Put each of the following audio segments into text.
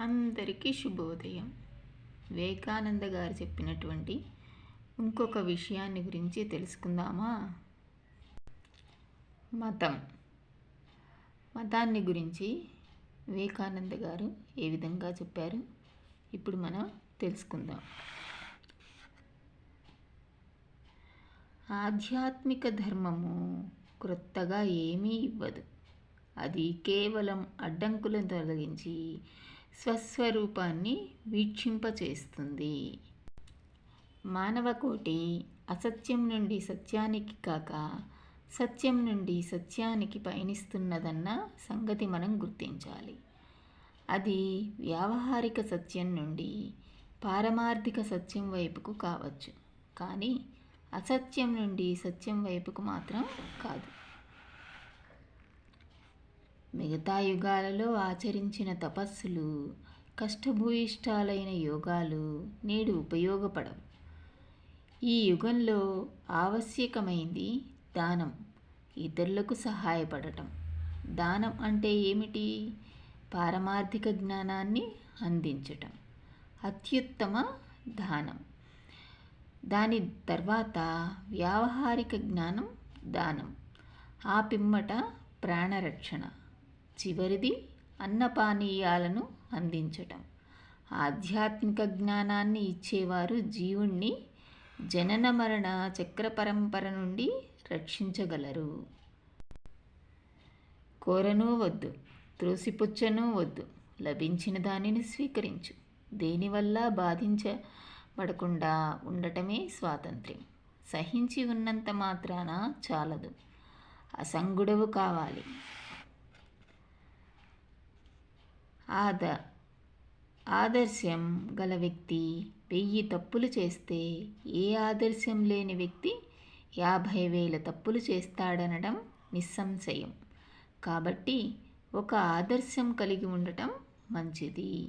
అందరికీ శుభోదయం. వివేకానంద గారు చెప్పినటువంటి ఇంకొక విషయాన్ని గురించి తెలుసుకుందామా? మతం. మతాన్ని గురించి వివేకానంద గారు ఏ విధంగా చెప్పారు? ఇప్పుడు మనం తెలుసుకుందాం. ఆధ్యాత్మిక ధర్మము క్రొత్తగా ఏమీ ఇవ్వదు. అది కేవలం అడ్డంకులను తొలగించి స్వస్వరూపాన్ని వీక్షింపచేస్తుంది. మానవకోటి అసత్యం నుండి సత్యానికి కాక సత్యం నుండి సత్యానికి పయనిస్తున్నదన్న సంగతి మనం గుర్తించాలి. అది వ్యావహారిక సత్యం నుండి పారమార్థిక సత్యం వైపుకు కావచ్చు. కానీ అసత్యం నుండి సత్యం వైపుకు మాత్రం కాదు. మిగతా యుగాలలో ఆచరించిన తపస్సులు కష్టభూయిష్టాలైన యోగాలు నేడు ఉపయోగపడవు. ఈ యుగంలో ఆవశ్యకమైంది దానం ఇతరులకు సహాయపడటం. దానం అంటే ఏమిటి? పారమార్థిక జ్ఞానాన్ని అందించటం అత్యుత్తమ దానం. దాని తర్వాత వ్యావహారిక జ్ఞానం దానం ఆ పిమ్మట ప్రాణరక్షణ. చివరిది అన్నపానీయాలను అందించటం. ఆధ్యాత్మిక జ్ఞానాన్ని ఇచ్చేవారు జీవుణ్ణి జనన మరణ చక్ర పరంపర నుండి రక్షించగలరు. కోరను వద్దు త్రోసిపుచ్చను వద్దు లభించిన దానిని స్వీకరించు. దేనివల్ల బాధించబడకుండా ఉండటమే స్వాతంత్ర్యం. సహించి ఉన్నంత మాత్రాన చాలదు. అసంగుడవు కావాలి. ఆద ఆదర్శం గల వ్యక్తి వెయ్యి తప్పులు చేస్తే ఏ ఆదర్శం లేని వ్యక్తి యాభై వేల తప్పులు చేస్తాడనడం నిస్సంశయం. కాబట్టి ఒక ఆదర్శం కలిగి ఉండటం మంచిది.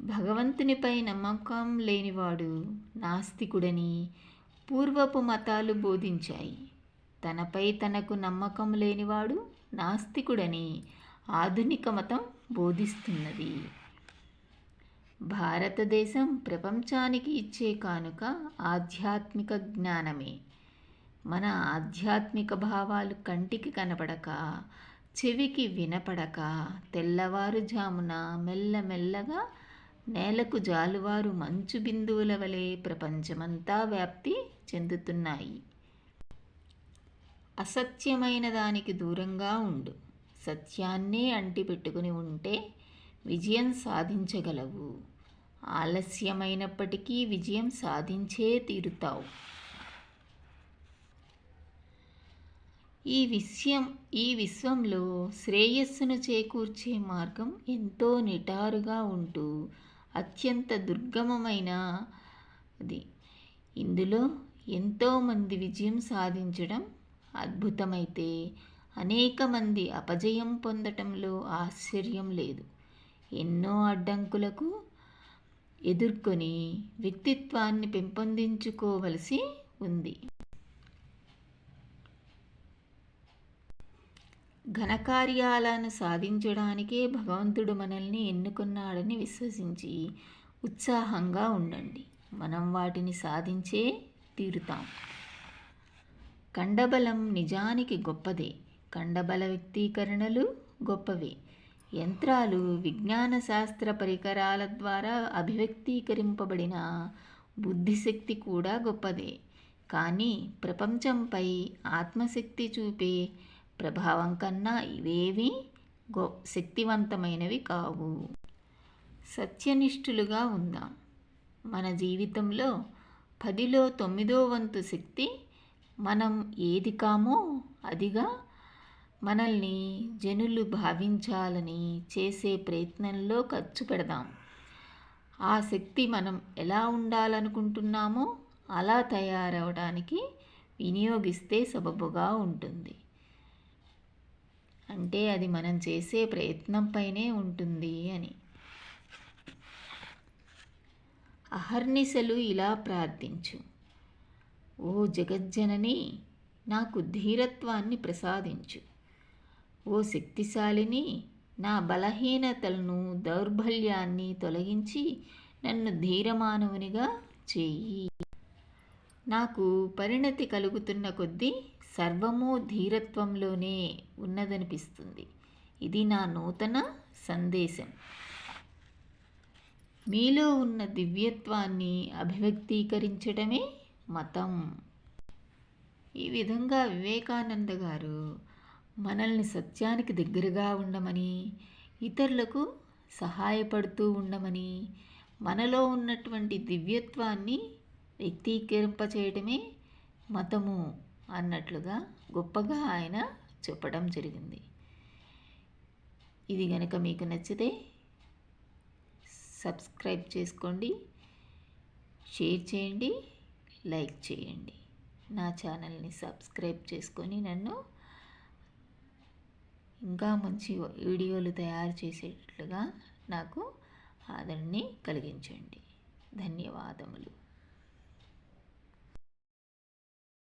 భగవంతునిపై నమ్మకం లేనివాడు నాస్తికుడని పూర్వపు మతాలు బోధించాయి. తనపై తనకు నమ్మకం లేనివాడు నాస్తికుడని ఆధునిక మతం బోధిస్తున్నది. భారతదేశం ప్రపంచానికి ఇచ్చే కానుక ఆధ్యాత్మిక జ్ఞానమే. మన ఆధ్యాత్మిక భావాలు కంటికి కనపడక చెవికి వినపడక తెల్లవారుజామున మెల్లమెల్లగా నేలకు జాలువారు మంచు బిందువుల వలె ప్రపంచమంతా వ్యాప్తి చెందుతున్నాయి. అసత్యమైన దానికి దూరంగా ఉండు. సత్యాన్నే అంటిపెట్టుకుని ఉంటే విజయం సాధించగలవు. ఆలస్యమైనప్పటికీ విజయం సాధించే తీరుతావు. ఈ విషయం ఈ విశ్వంలో శ్రేయస్సును చేకూర్చే మార్గం ఎంతో నిటారుగా ఉంటూ అత్యంత దుర్గమమైన అది. ఇందులో ఎంతోమంది విజయం సాధించడం అద్భుతమైతే అనేక మంది అపజయం పొందటంలో ఆశ్చర్యం లేదు. ఎన్నో అడ్డంకులకు ఎదుర్కొని వ్యక్తిత్వాన్ని పెంపొందించుకోవలసి ఉంది. ఘనకార్యాలను సాధించడానికే భగవంతుడు మనల్ని ఎన్నుకున్నాడని విశ్వసించి ఉత్సాహంగా ఉండండి. మనం వాటిని సాధించే తీరుతాం. కండబలం నిజానికి గొప్పదే. కండబల వ్యక్తీకరణలు గొప్పవి. యంత్రాలు విజ్ఞాన శాస్త్ర పరికరాల ద్వారా అభివ్యక్తీకరింపబడిన బుద్ధిశక్తి కూడా గొప్పదే. కానీ ప్రపంచంపై ఆత్మశక్తి చూపే ప్రభావం కన్నా ఇవేవి గొ శక్తివంతమైనవి కావు. సత్యనిష్ఠులుగా ఉందాం. మన జీవితంలో పదిలో తొమ్మిదో వంతు శక్తి మనం ఏది కామో అదిగా మనల్ని జనులు భావించాలని చేసే ప్రయత్నంలో ఖర్చు పెడదాం. ఆ శక్తి మనం ఎలా ఉండాలనుకుంటున్నామో అలా తయారవడానికి వినియోగిస్తే సబబుగా ఉంటుంది. అంటే అది మనం చేసే ప్రయత్నంపైనే ఉంటుంది అని. అహర్నిశలు ఇలా ప్రార్థించు. ఓ జగజ్జనని నాకు ధీరత్వాన్ని ప్రసాదించు. ఓ శక్తిశాలిని నా బలహీనతలను దౌర్బల్యాన్ని తొలగించి నన్ను ధీరమానవునిగా చేయి. నాకు పరిణతి కలుగుతున్న కొద్దీ సర్వము ధీరత్వంలోనే ఉన్నదనిపిస్తుంది. ఇది నా నూతన సందేశం. మీలో ఉన్న దివ్యత్వాన్ని అభివ్యక్తీకరించడమే మతం. ఈ విధంగా వివేకానంద గారు మనల్ని సత్యానికి దగ్గరగా ఉండమని ఇతరులకు సహాయపడుతూ ఉండమని మనలో ఉన్నటువంటి దివ్యత్వాన్ని వ్యక్తీకరింపచేయటమే మతము అన్నట్లుగా గొప్పగా ఆయన చెప్పడం జరిగింది. ఇది కనుక మీకు నచ్చితే సబ్స్క్రైబ్ చేసుకోండి షేర్ చేయండి లైక్ చేయండి. నా ఛానల్ని సబ్స్క్రైబ్ చేసుకొని నన్ను ఇంకా మంచి వీడియోలు తయారు చేసేటట్లుగా నాకు ఆదరణని కలిగించండి. ధన్యవాదములు.